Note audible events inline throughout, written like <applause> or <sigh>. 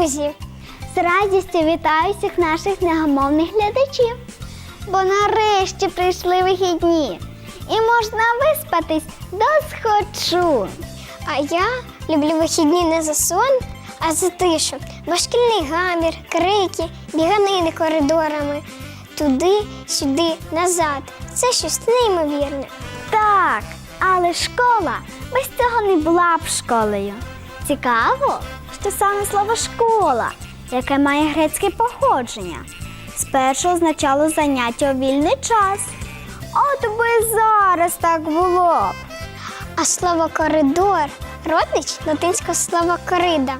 Друзі, з радістю вітаю всіх наших негамовних глядачів, бо нарешті прийшли вихідні і можна виспатись до схочу. А я люблю вихідні не за сон, а за тишу. Бо шкільний гамір, крики, біганини коридорами. Туди, сюди, назад. Це щось неймовірне. Так, але школа без цього не була б школою. Цікаво, що саме слово школа, яке має грецьке походження, спершу означало заняття у вільний час. От би зараз так було б. А слово коридор родич латинського слова корида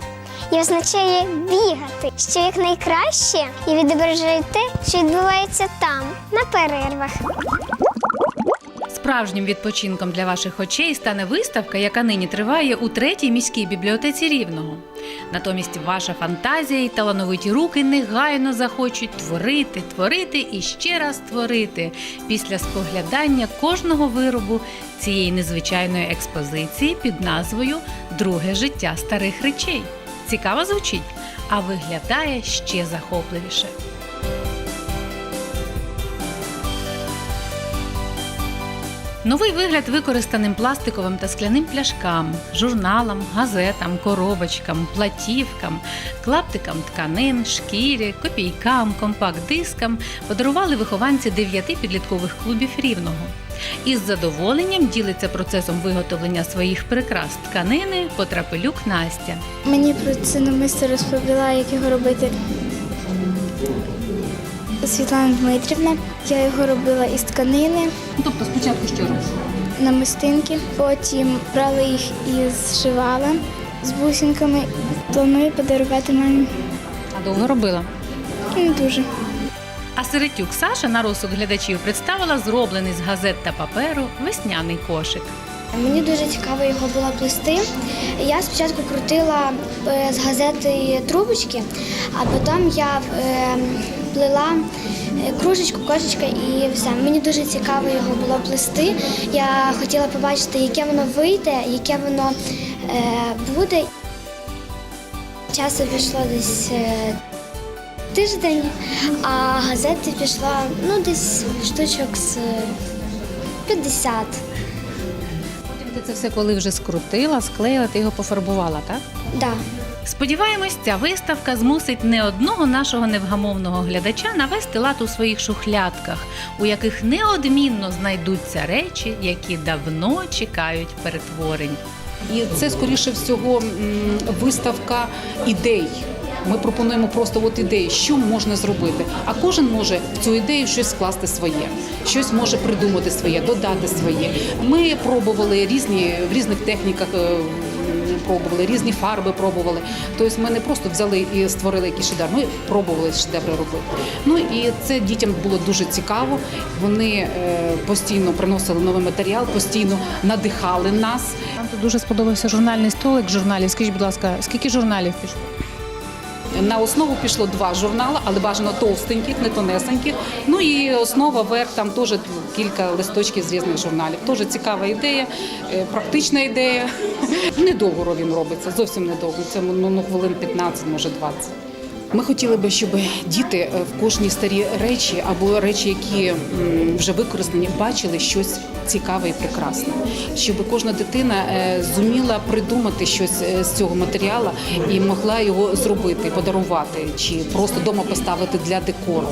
і означає бігати, що якнайкраще і відображає те, що відбувається там, на перервах. Справжнім відпочинком для ваших очей стане виставка, яка нині триває у третій міській бібліотеці Рівного. Натомість ваша фантазія і талановиті руки негайно захочуть творити, творити і ще раз творити після споглядання кожного виробу цієї незвичайної експозиції під назвою Друге життя старих речей. Цікаво звучить, а виглядає ще захопливіше. Новий вигляд використаним пластиковим та скляним пляшкам, журналам, газетам, коробочкам, платівкам, клаптикам тканин, шкірі, копійкам, компакт-дискам подарували вихованці дев'яти підліткових клубів рівного. Із задоволенням ділиться процесом виготовлення своїх прикрас тканини потрапелюк Настя. Мені про це намисто розповіла, як його робити Світлана Дмитрівна. Я його робила із тканини, Тобто спочатку що робиш? намистинки, потім брала їх і зшивала з бусинками. Планую подарувати мамі. А довго робила? Не дуже. А Серетюк Саша на розсуд глядачів представила зроблений з газет та паперу весняний кошик. Мені дуже цікаво його було плести. Я спочатку крутила е, з газети трубочки, а потім я е, плела е, кружечку, кошечка і все. Мені дуже цікаво його було плести. Я хотіла побачити, яке воно вийде, яке воно е, буде. Часу пішло десь е, тиждень, а газети пішло ну, десь штучок з 50. Ти це все, коли вже скрутила, склеїла, ти його пофарбувала, так? Да. Сподіваємось, ця виставка змусить не одного нашого невгамовного глядача навести лад у своїх шухлядках, у яких неодмінно знайдуться речі, які давно чекають перетворень. І це, скоріше всього, виставка ідей. Ми пропонуємо просто от ідеї, що можна зробити. А кожен може в цю ідею щось скласти своє, щось може придумати своє, додати своє. Ми пробували різні в різних техніках. е, Пробували різні фарби, пробували. Тобто ми не просто взяли і створили якийсь шедевр, ми пробували шедеври робити. Ну і це дітям було дуже цікаво. Вони е, постійно приносили новий матеріал, постійно надихали нас. Нам тут дуже сподобався журнальний столик журналів. Скажіть, будь ласка, скільки журналів пішло? На основу пішло два журнали, але бажано товстеньких, не тонесеньких. Ну і основа верх там теж кілька листочків з різних журналів. Теж цікава ідея, е, практична ідея. <laughs> Недовго він робиться, зовсім недовго. Це ну, ну, хвилин 15, може 20. Ми хотіли би, щоб діти е, в кожні старі речі або речі, які вже використані, бачили щось цікаве і прекрасне. Щоб кожна дитина е, зуміла придумати щось е, з цього матеріалу і могла його зробити, подарувати чи просто вдома поставити для декору.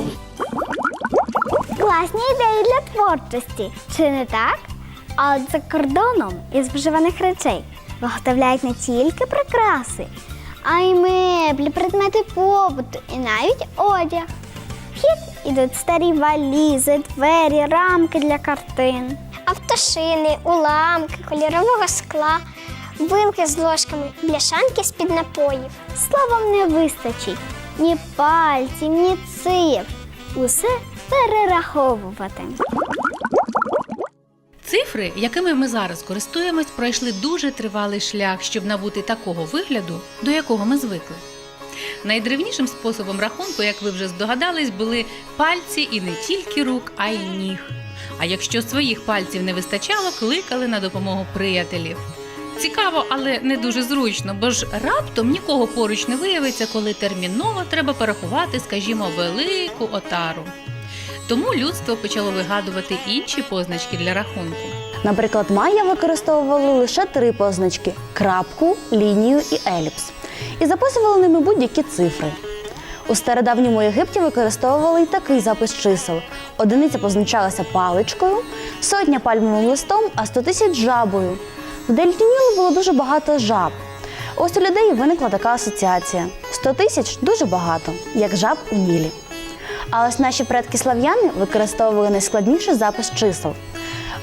Класні ідеї для творчості, чи не так? А от за кордоном із вживаних речей виготовляють не тільки прикраси, а й меблі, предмети побуту і навіть одяг. В хід ідуть старі валізи, двері, рамки для картин. Автошини, уламки, кольорового скла, вилки з ложками, бляшанки з-під напоїв. Словом, не вистачить ні пальців, ні цифр. Усе перераховувати. Цифри, якими ми зараз користуємось, пройшли дуже тривалий шлях, щоб набути такого вигляду, до якого ми звикли. Найдревнішим способом рахунку, як ви вже здогадались, були пальці і не тільки рук, а й ніг. А якщо своїх пальців не вистачало, кликали на допомогу приятелів. Цікаво, але не дуже зручно, бо ж раптом нікого поруч не виявиться, коли терміново треба порахувати, скажімо, велику отару. Тому людство почало вигадувати інші позначки для рахунку. Наприклад, майя використовували лише три позначки: крапку, лінію і еліпс. І записували ними будь-які цифри. У стародавньому Єгипті використовували й такий запис чисел. Одиниця позначалася паличкою, сотня пальмовим листом, а сто тисяч жабою. В Дельті Нілу було дуже багато жаб. Ось у людей виникла така асоціація: 100 тисяч дуже багато, як жаб у Нілі. А ось наші предки слав'яни використовували найскладніший запис чисел.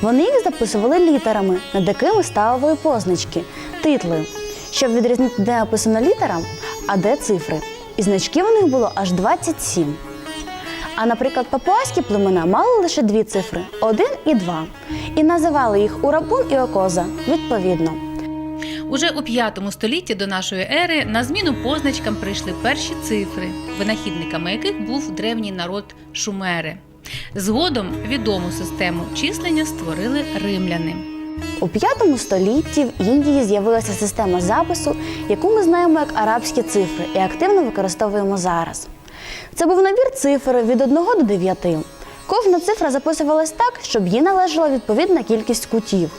Вони їх записували літерами, над якими ставили позначки, титли, щоб відрізнити, де написано літера, а де цифри. І значків у них було аж 27. А, наприклад, папуаські племена мали лише дві цифри один і два, і називали їх урабун і окоза відповідно. Уже у 5 столітті до нашої ери на зміну позначкам прийшли перші цифри, винахідниками яких був древній народ Шумери. Згодом відому систему числення створили римляни. У п'ятому столітті в Індії з'явилася система запису, яку ми знаємо як арабські цифри і активно використовуємо зараз. Це був набір цифр від 1 до 9. Кожна цифра записувалась так, щоб їй належала відповідна кількість кутів.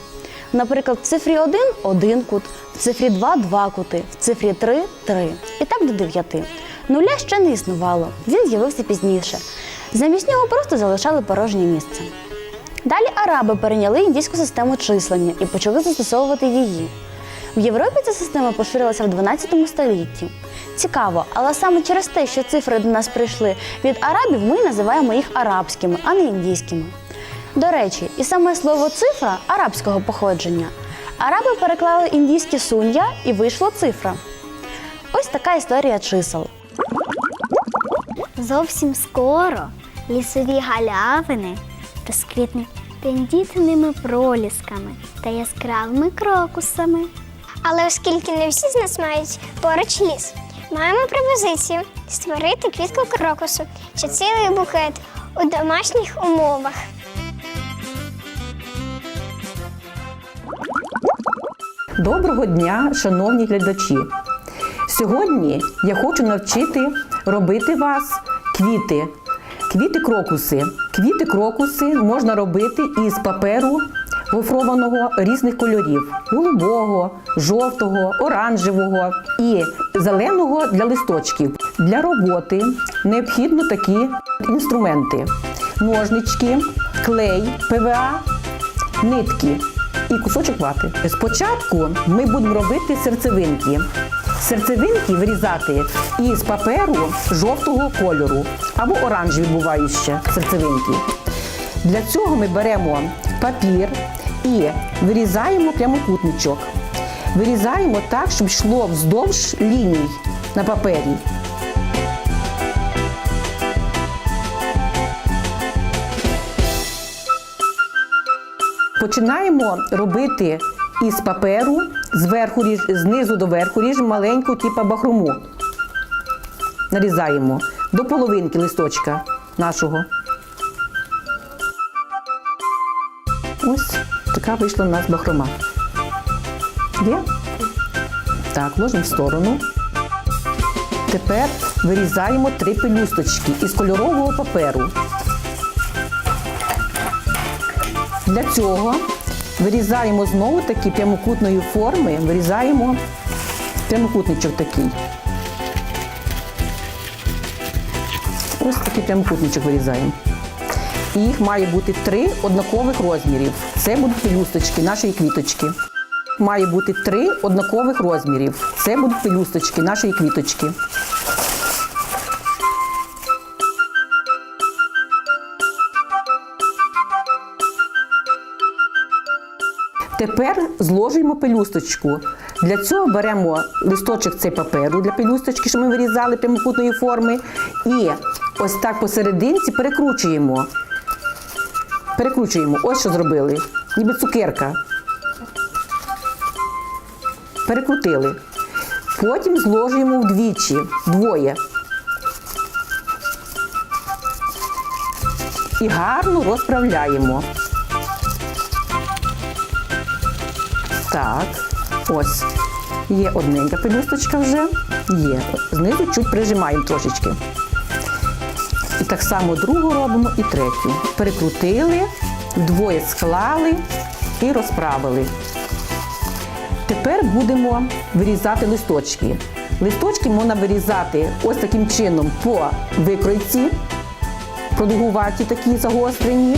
Наприклад, в цифрі 1 – один кут, в цифрі 2 – два кути, в цифрі 3 – три. І так до 9. Нуля ще не існувало, він з'явився пізніше. Замість нього просто залишали порожнє місце. Далі араби перейняли індійську систему числення і почали застосовувати її. В Європі ця система поширилася в 12 столітті. Цікаво, але саме через те, що цифри до нас прийшли від арабів, ми називаємо їх арабськими, а не індійськими. До речі, і саме слово цифра арабського походження. Араби переклали індійське сунья і вийшла цифра. Ось така історія чисел. Зовсім скоро лісові галявини розквітнуть тендітними пролісками та яскравими крокусами. Але оскільки не всі з нас мають поруч ліс, маємо пропозицію створити квітку крокусу чи цілий букет у домашніх умовах. Доброго дня, шановні глядачі! Сьогодні я хочу навчити робити вас квіти. Квіти крокуси. Квіти крокуси можна робити із паперу гофрованого різних кольорів: голубого, жовтого, оранжевого і зеленого для листочків. Для роботи необхідно такі інструменти: ножнички, клей, ПВА, нитки і кусочок вати. Спочатку ми будемо робити серцевинки. Серцевинки вирізати із паперу жовтого кольору або оранжеві бувають ще серцевинки. Для цього ми беремо папір і вирізаємо прямокутничок. Вирізаємо так, щоб йшло вздовж ліній на папері. Починаємо робити із паперу зверху ріж, знизу до верху ріжемо маленьку, типу бахрому. Нарізаємо до половинки листочка нашого. Ось така вийшла у нас бахрома. Є? Так, ложимо в сторону. Тепер вирізаємо три пелюсточки із кольорового паперу. Для цього вирізаємо знову такі прямокутної форми, вирізаємо прямокутничок такий. Ось такий прямокутничок вирізаємо. І їх має бути три однакових розмірів. Це будуть пелюсточки нашої квіточки. Має бути три однакових розмірів. Це будуть пелюсточки нашої квіточки. Зложуємо пелюсточку. Для цього беремо листочок цей паперу для пелюсточки, що ми вирізали прямокутної форми. І ось так посерединці перекручуємо. Перекручуємо. Ось що зробили. Ніби цукерка. Перекрутили. Потім зложуємо вдвічі, вдвоє. І гарно розправляємо. Так. Ось. Є одненька пелюсточка вже. Є. Знизу чуть прижимаємо трошечки. І так само другу робимо і третю. Перекрутили, вдвоє склали і розправили. Тепер будемо вирізати листочки. Листочки можна вирізати ось таким чином по викройці, продовгуваті такі загострені.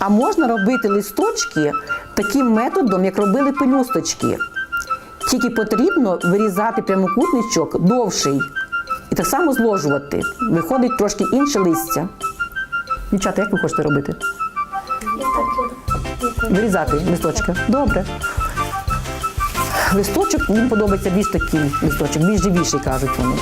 А можна робити листочки таким методом, як робили пелюсточки. Тільки потрібно вирізати прямокутничок довший і так само зложувати. Виходить трошки інше листя. Дівчата, як ви хочете робити? Вирізати листочки. Добре. Листочок мені подобається більш такий листочок, більш живіший, кажуть вони.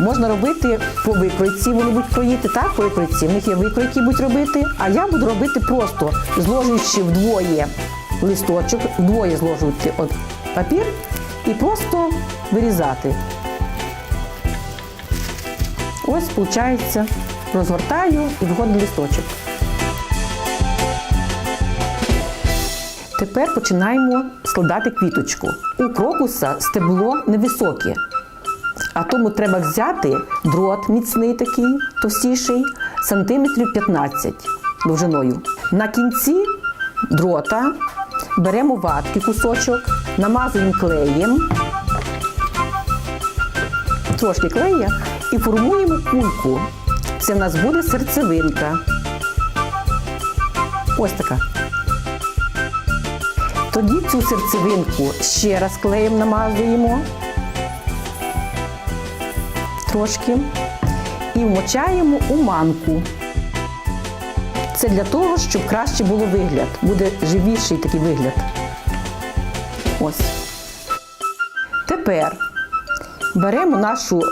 Можна робити по викройці, вони будуть кроїти, так, по викройці. В них є викройки будуть робити, а я буду робити просто зложуючи вдвоє листочок, вдвоє зложувати от папір і просто вирізати. Ось, виходить, розгортаю і виходить листочок. Тепер починаємо складати квіточку. У крокуса стебло невисоке, а тому треба взяти дрот міцний такий, товстіший, сантиметрів 15 довжиною. На кінці дрота беремо ватки кусочок, намазуємо клеєм, трошки клея і формуємо кульку. Це в нас буде серцевинка. Ось така. Тоді цю серцевинку ще раз клеєм намазуємо трошки і вмочаємо у манку. Це для того, щоб краще було вигляд. Буде живіший такий вигляд. Ось. Тепер беремо нашу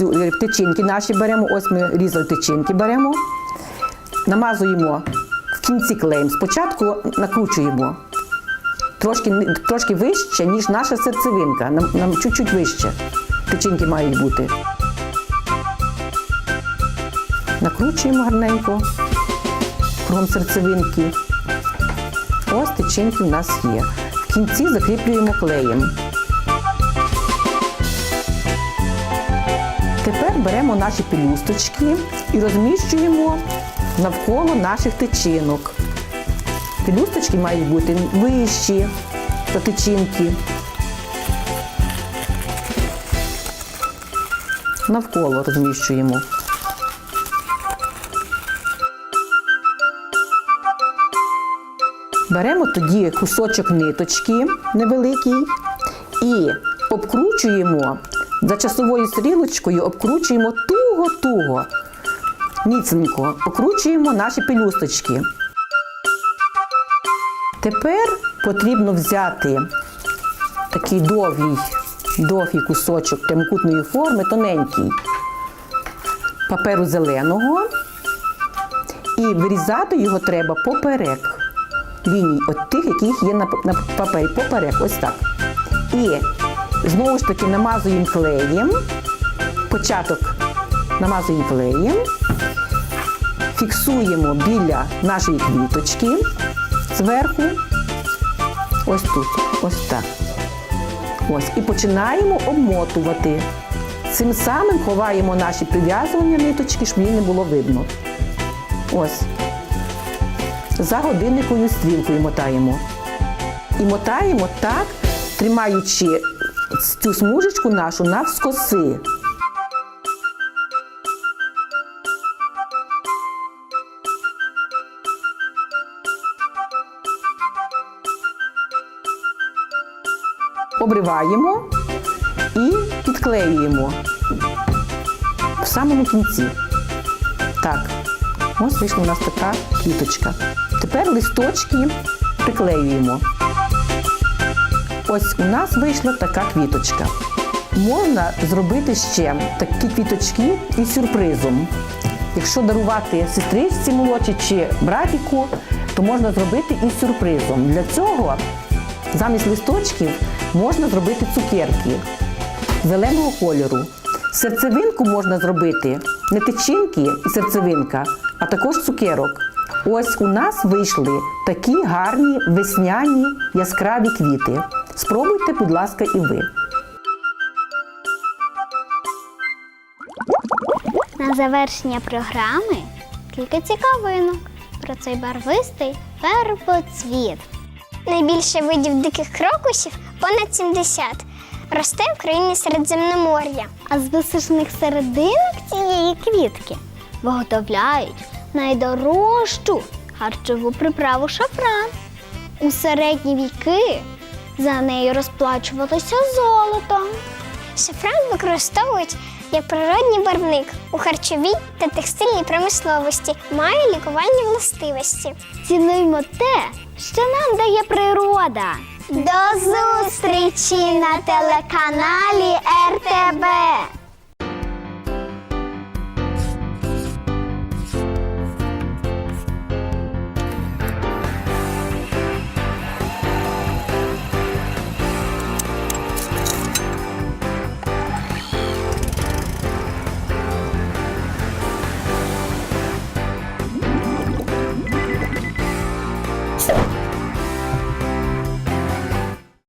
е, тичинки наші беремо, ось ми різали тичинки беремо, намазуємо в кінці клеєм. Спочатку накручуємо трошки, трошки вище, ніж наша серцевинка. Нам чуть-чуть вище. Тичинки мають бути. Накручуємо гарненько кругом серцевинки. Ось тичинки в нас є. В кінці закріплюємо клеєм. Тепер беремо наші пелюсточки і розміщуємо навколо наших тичинок. Пелюсточки мають бути вищі за тичинки. Навколо розміщуємо. Тоді кусочок ниточки невеликий і обкручуємо за часовою стрілочкою, обкручуємо туго-туго, міцненько, окручуємо наші пелюсточки. Тепер потрібно взяти такий довгий, довгий кусочок прямокутної форми, тоненький паперу зеленого, і вирізати його треба поперек ліній, от тих, яких є на, на папері, поперек, ось так. І знову ж таки намазуємо клеєм, початок намазуємо клеєм, фіксуємо біля нашої квіточки зверху, ось тут, ось так. Ось, і починаємо обмотувати. Цим самим ховаємо наші прив'язування ниточки, щоб її не було видно. Ось. За годинниковою стрілкою мотаємо. І мотаємо так, тримаючи цю смужечку нашу навскоси. Обриваємо і підклеюємо в самому кінці. Так, ось вийшла у нас така квіточка. Тепер листочки приклеюємо. Ось у нас вийшла така квіточка. Можна зробити ще такі квіточки із сюрпризом. Якщо дарувати сестричці молодшій чи братіку, то можна зробити із сюрпризом. Для цього замість листочків можна зробити цукерки зеленого кольору. Серцевинку можна зробити не тичинки і серцевинка, а також цукерок. Ось у нас вийшли такі гарні весняні яскраві квіти. Спробуйте, будь ласка, і ви. На завершення програми кілька цікавинок про цей барвистий первоцвіт. Найбільше видів диких крокусів понад 70. Росте в країні Середземномор'я. А з висушених серединок цієї квітки виготовляють найдорожчу харчову приправу шафран. У середні віки за нею розплачувалося золотом. Шафран використовують як природній барвник у харчовій та текстильній промисловості, має лікувальні властивості. Цінуємо те, що нам дає природа. До зустрічі на телеканалі РТБ.